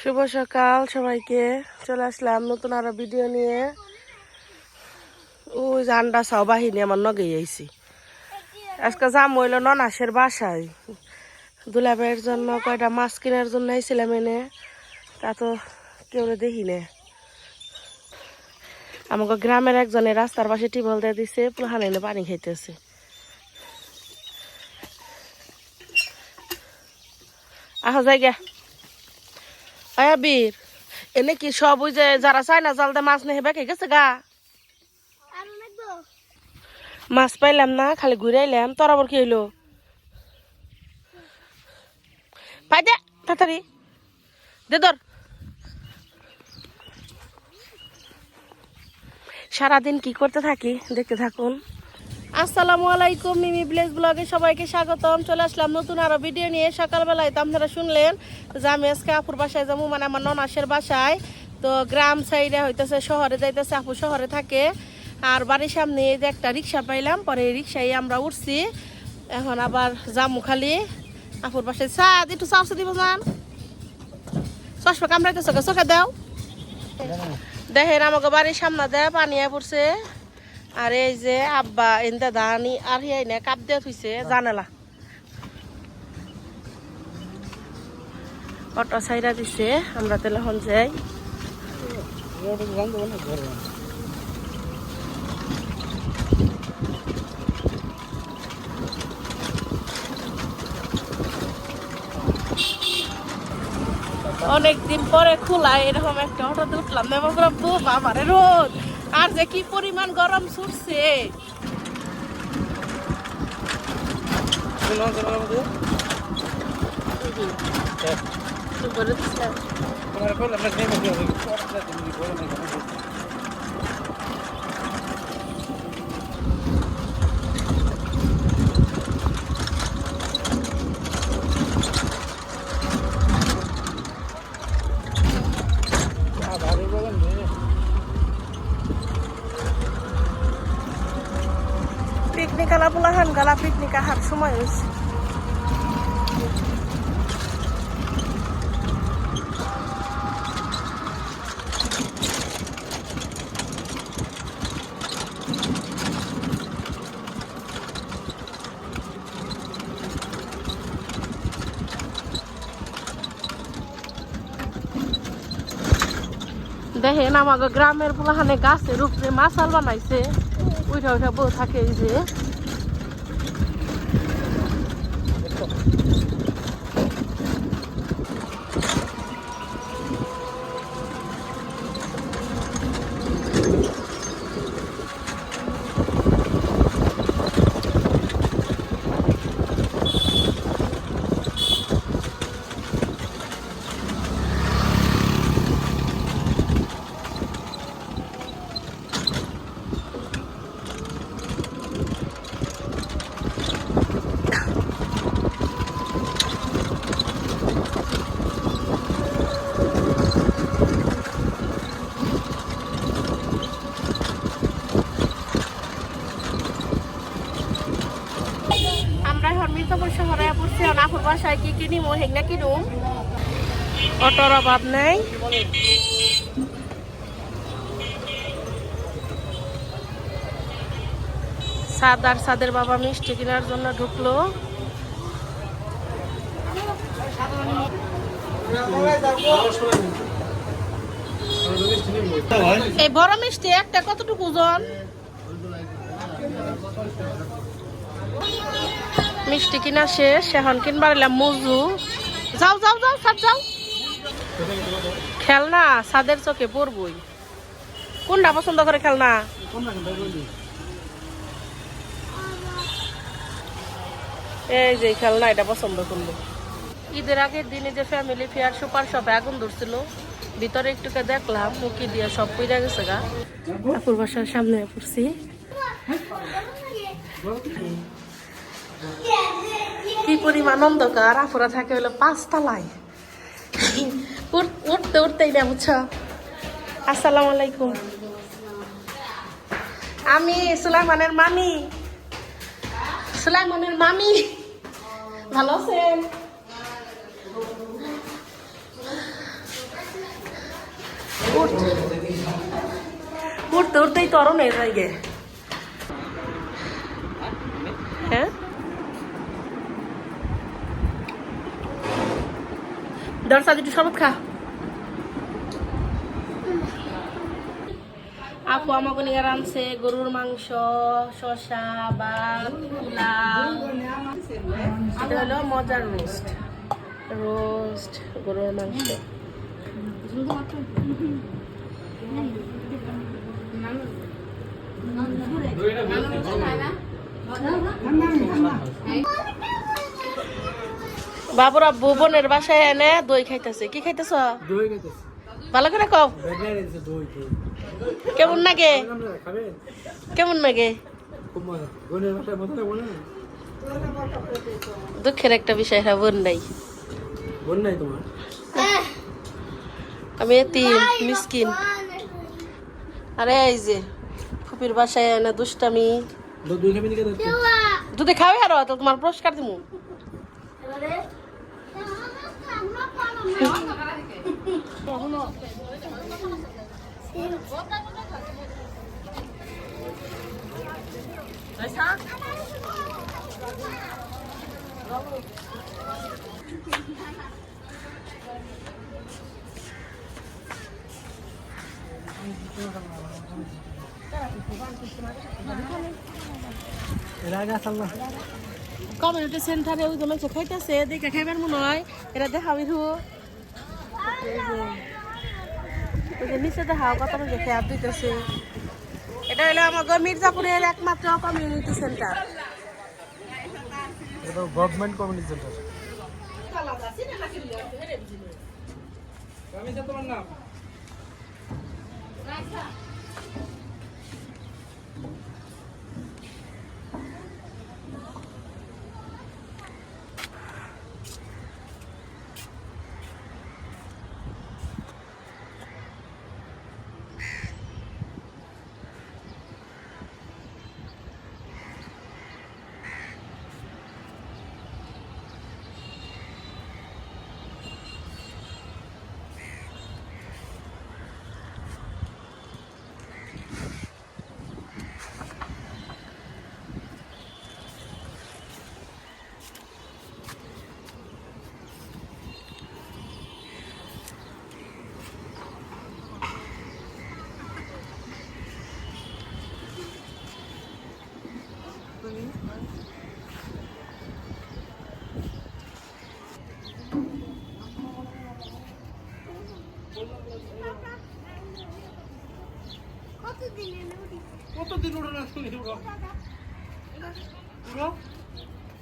শুভ সকাল সবাইকে। চলে আসলাম নতুন আরও ভিডিও নিয়ে। ওই আন্ডা সাও বাহিনী আমার নগে আইছি। আজকে যাম হইল ননাসের বাসায়। দুলাভাইয়ের জন্য কয়টা মাছ কেনার জন্য আইছিলাম এনে। তা তো কেউ দেখি না। আমাকে গ্রামের একজনের রাস্তার পাশে টিবল দিয়ে দিছে পুলাহান এনে পানি খাইতেছে। আহ, যাই আয়া বীর এনে কি সব ওই যে যারা চায় না জাল দিয়ে মাছ নেই বেঁকে গেছে গা? মাছ পাইলাম না খালি ঘুরে আইলাম। তোর আবার কি হইল? পাই দে তাড়াতাড়ি। দে ধর। সারাদিন কি করতে থাকি? দেখতে থাকুন। আসসালামু আলাইকুম, মিমি ব্লেস ব্লগে সবাইকে স্বাগতম। চলে আসলাম নতুন আরও ভিডিও নিয়ে। সকালবেলায় তো আপনারা শুনলেন যে আমি আজকে আপুর বাসায় যাব মানে আমার ননাসের বাসায়। তো গ্রাম সাইডে হইতেছে, শহরে যাইতেছে, আপু শহরে থাকে। আর বাড়ির সামনে যে একটা রিক্সা পাইলাম, পরে রিক্সায় আমরা উঠছি। এখন আবার জামু খালি। আপুর বাসায় চা একটু চা দিব যান চশমা কামড়াইতেছে চোখে দাও। দেখেন আমাকে বাড়ির সামনে দেয় পানি পড়ছে। আর এই যে আব্বা এনতে দানি আর হিয়াই না কাপ দিয়ে থুইছে জানালা। অটো সাইরা দিছে আমরা তেলে হন যাই। অনেকদিন পরে খোলা এরকম একটা অটোতে উঠলাম নেমো বাবারে রোদ। আর যে কি পরিমাণ গরম ছুটছে? করে দিছিলাম। পিকনিক আলা পোলাহান গালা পিকনিক আহার সময় হয়েছে। দেখেন আমাকে গ্রামের পোলাহানে গাছের উপরে মাছাল বানাইছে উঠা উঠা বউ থাকে যে আমরা এখন বাসায় কি অটোর অভাব নেই। সাদ আর সাদের বাবা মিষ্টি কেনার জন্য ঢুকলো। এই বড় মিষ্টি একটা কতটুকু ওজন? মিষ্টি কিনা শেষ এখন কিনবার এলাম মজু। যাও যাও যাও সাদ যাও। খেলনা সাদের চোখে পড়বই। কোনটা পছন্দ করে খেলনা? এই যে খেলনা এটা পছন্দ করল। ঈদের আগের দিনে যে ফ্যামিলি ফেয়ার সুপার শপে আগুন ধরছিল ভিতরে একটুকে দেখলাম মুখি দিয়ে সব পুইরা গেছে গা। আপুর বাসার সামনে পড়ছি। কি পরিমাণ অন্ধকার আপুরা থাকে হলো পাঁচতলায়। উঠ- উঠতে উঠতেই না বুঝছ? আসসালামু আলাইকুম। আমি সুলাইমানের মামি। সুলাইমানের মামি। ভালো আছেন? উঠতে উঠতে উঠতেই তরণ গে। হ্যাঁ? দরজা দুটো শরবত খা। আপু আমাকে নিয়ে রানছে গরুর মাংস শসা ভাত পোলাও। এটা হলো মজার রোস্ট রোস্ট গরুর মাংস। বাবুর আব্বু বোনের বাসায় এনে দই খাইতেছে। কি খাইতেছ? দই খাইতেছি। ভালো করে কও। দই কেমন লাগে? কেমন লাগে? দুঃখের একটা বিষয় হ্যাঁ বোন নাই। বোন নাই তোমার? আমি এতিম মিসকিন। আরে এই যে ফুপির বাসায় এনে দুষ্টামি। দুধে খাবে আর তো তোমার পুরস্কার দিমু। কমিউনিটি সেন্টারে ওই জন্য খাইতেছে দেখে খাইবার মনে হয় এটা দেখাবি ওই যে নিচে দেখাও কত রোজে খেয়ার দিতেছে এটা হলো আমাদের মির্জাপুরের একমাত্র কমিউনিটি সেন্টার এটা গভর্নমেন্ট কমিউনিটি সেন্টার আমি তোমার নাম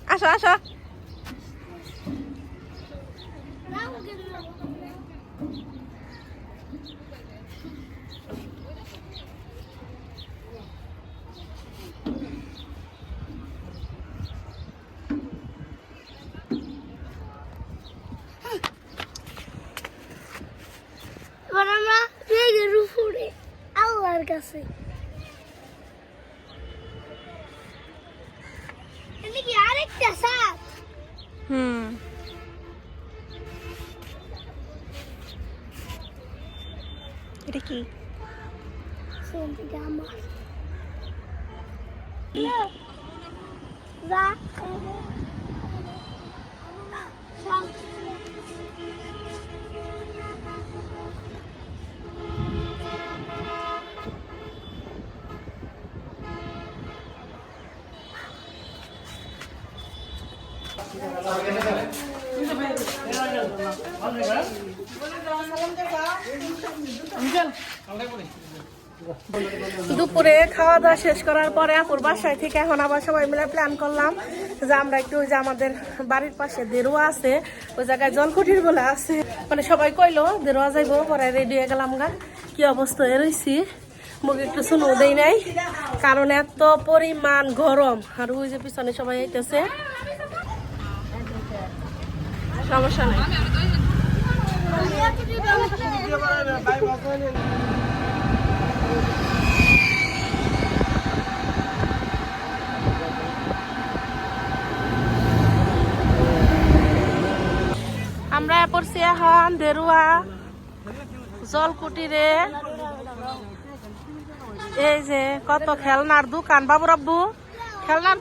আসো আসো এবার আমরা মেঘের উপরে আল্লাহর কাছে দুপুরে খাওয়া দাওয়া শেষ করার পরে আপুর বাসায় থেকে এখন আবার সবাই মিলে প্ল্যান করলাম যে আমরা একটু ওই যে আমাদের বাড়ির পাশে দেরুয়া আছে, ওই জায়গায় জলকুঠির বলে আছে। মানে সবাই কইলো, দেরুয়া যাইবো, পরে রেডি হয়ে গেলাম গা। কি অবস্থা? রয়েছি মুখ একটু শুনো দেই নাই। কারণ এত পরিমাণ গরম। আর ওই যে পিছনে সবাই আইতেছে। সমস্যা নাই। আমরা পড়ছি এখন দেরুয়া জলকুটিরে। এই যে কত খেলনার দোকান। বাবু রাব্বু খেলনার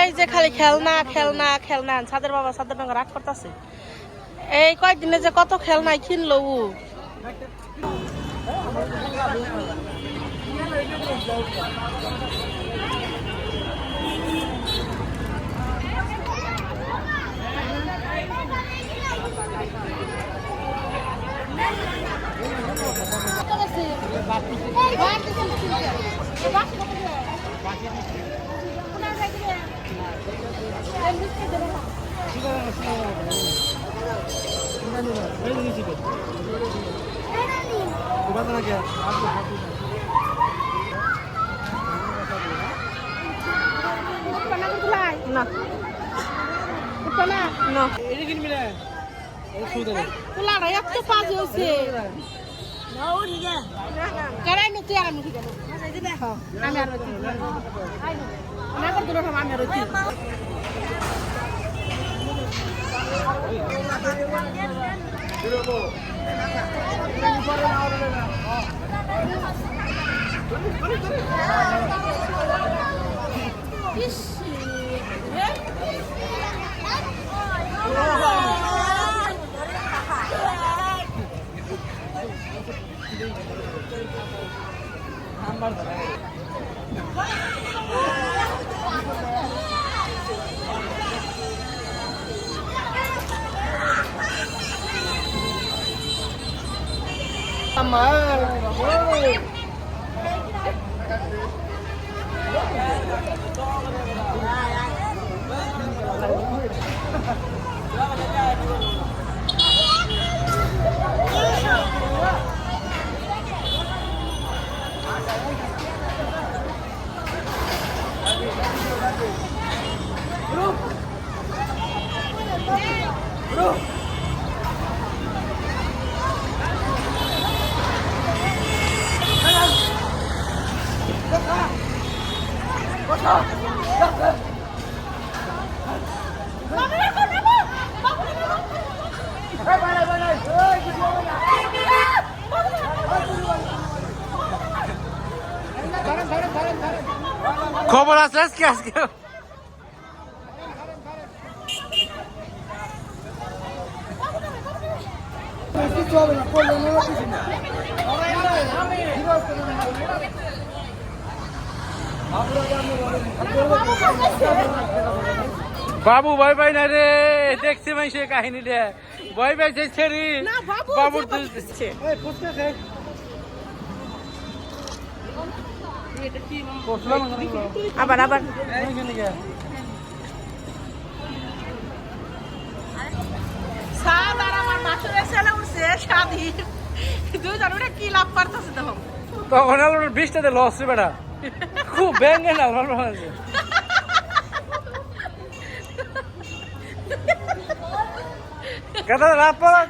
এই যে খালি খেলনা খেলনা খেলনা ছাদের বাবা, ছাদের ডঙ্গা রাগ করতেছে। এই কয়েকদিনে যে কত খেলনাই কিনলো ও। না উঠো না না এটা কিনবি না এটা সুদে নেই পোলাটা এত পাঁচ হয়েছে কেরাই নো তুই আমি আমি আর আমি আর খবর আছে আজকে আজকে। বাবু ভয় পাই না রে। দেখছি মাই সে কাহিনী রে ভয় পাইছে ছেড়ি। না বাবু বাবুর বাবুর দুধ দিচ্ছে আবার আবার সাদ আর আমার বাসুরের ছেলে উঠছে স্বাধীন দুজন ওটা কি লাভ করতেছে দেখো। তখন আলোর বৃষ্টিতে লস রে বেটা। খুব ব্যাঙ্গে না ভালো আছে কথা রাত পর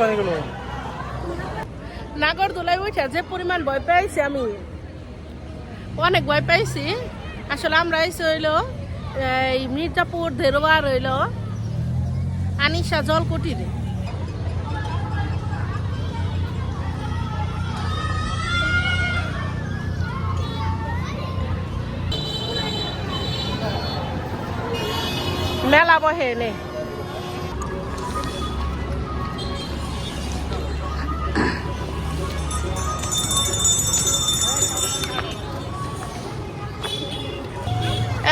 কোনে গেল। নাগর দোলায় উঠে যে পরিমাণ ভয় পাইছি আমি। অনেক ভয় পাইছি আসলে আমরা এসে হইল এই মির্জাপুর ধেরোয়া রইল। আনিসা জলকুটিরে।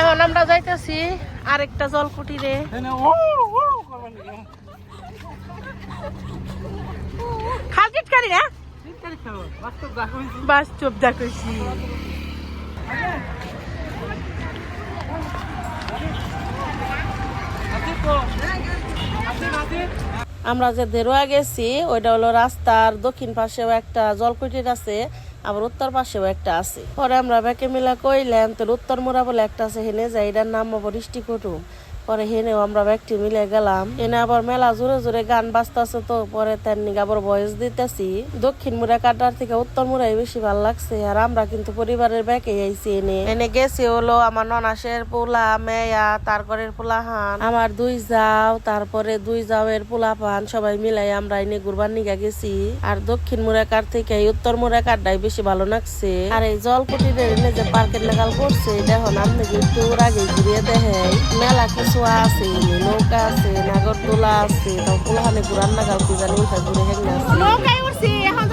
এখন আমরা যাইতেছি আরেকটা করবেন নাকি? খাল কিটকারি না। হইছে। বাস্তব দেখছি আমরা যে দেরোয়া গেছি, ওইটা হলো রাস্তার দক্ষিণ পাশেও একটা জলকুটির আছে, আবার উত্তর পাশেও একটা আছে। পরে আমরা ব্যাকে মিলা কইলাম তোর উত্তর মোড়া বলে একটা আছে, হেনে যাই, এটার নাম আবার বৃষ্টি কুটুম পরে হেনেও আমরা ব্যাগটি মিলে গেলাম। এনে আবার মেলা জোরে জোরে গান বাজতেছে তো পরে তার আবার বয়স দিতেছি। দক্ষিণ মুড়া কাটার থেকে উত্তর মুড়াই বেশি ভালো লাগছে, আর আমরা কিন্তু পরিবারের ব্যাকে আইছি এনে। এনে গেছি হলো আমার ননাসের পোলা, মেয়া, তারপরের পোলা হান। আমার দুই যাও, তারপরে দুই যাওয়ের পোলা পান, সবাই মিলাই আমরা এনে গুরবান নিগা গেছি। আর দক্ষিণ মুরাকার থেকে উত্তর মুরাকারটাই বেশি ভালো লাগছে। আর এই জলকুটির এনে যে পার্কের লাগাল করছে দেখুন আপনি একটু আগে ঘুরিয়ে দেখে মেলা কিছু আছে এনে নৌকা আছে নাগরদোলা আছে তাও পোলাহানে ঘুরান নাগাল কি জানি ওইটা ঘুরে হেঙ্গে আছে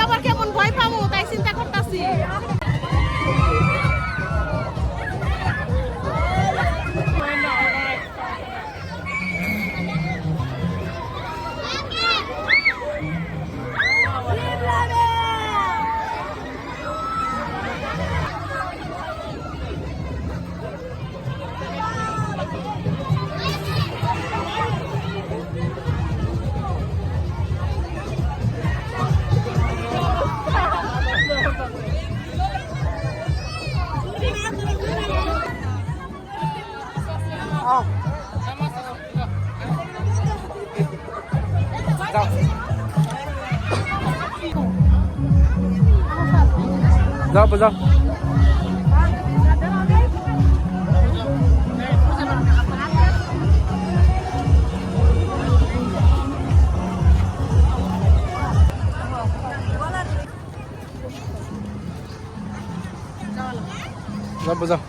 যাও যাও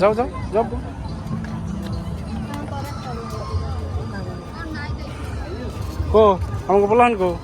যাও যাও যাও কো আমাকে বললাম কো শোনা মন্ডা হ্যাঁ ভাষা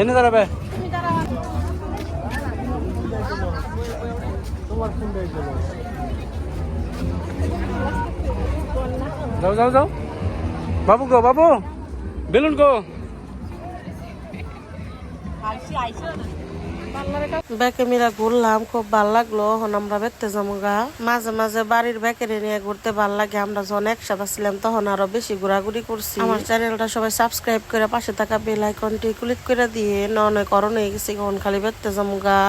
এনে দাঁড়াবে যাও যাও যাও। বাবু গো বাবু। বেলুন গো। ব্যাকে ঘুরলাম, খুব ভালো লাগল। এখন আমরা বেরতে যাব গা মাঝে মাঝে বাড়ির ব্যাকেরে নিয়ে ঘুরতে ভালো লাগে। আমরা যখন একসাথে ছিলাম তখন আরও বেশি ঘোরাঘুরি করছি। আমার চ্যানেলটা সবাই সাবস্ক্রাইব করে পাশে থাকা বেল আইকনটি ক্লিক করে দিয়ে নয় করণ গেছি, এখন খালি বেরতে যাব গা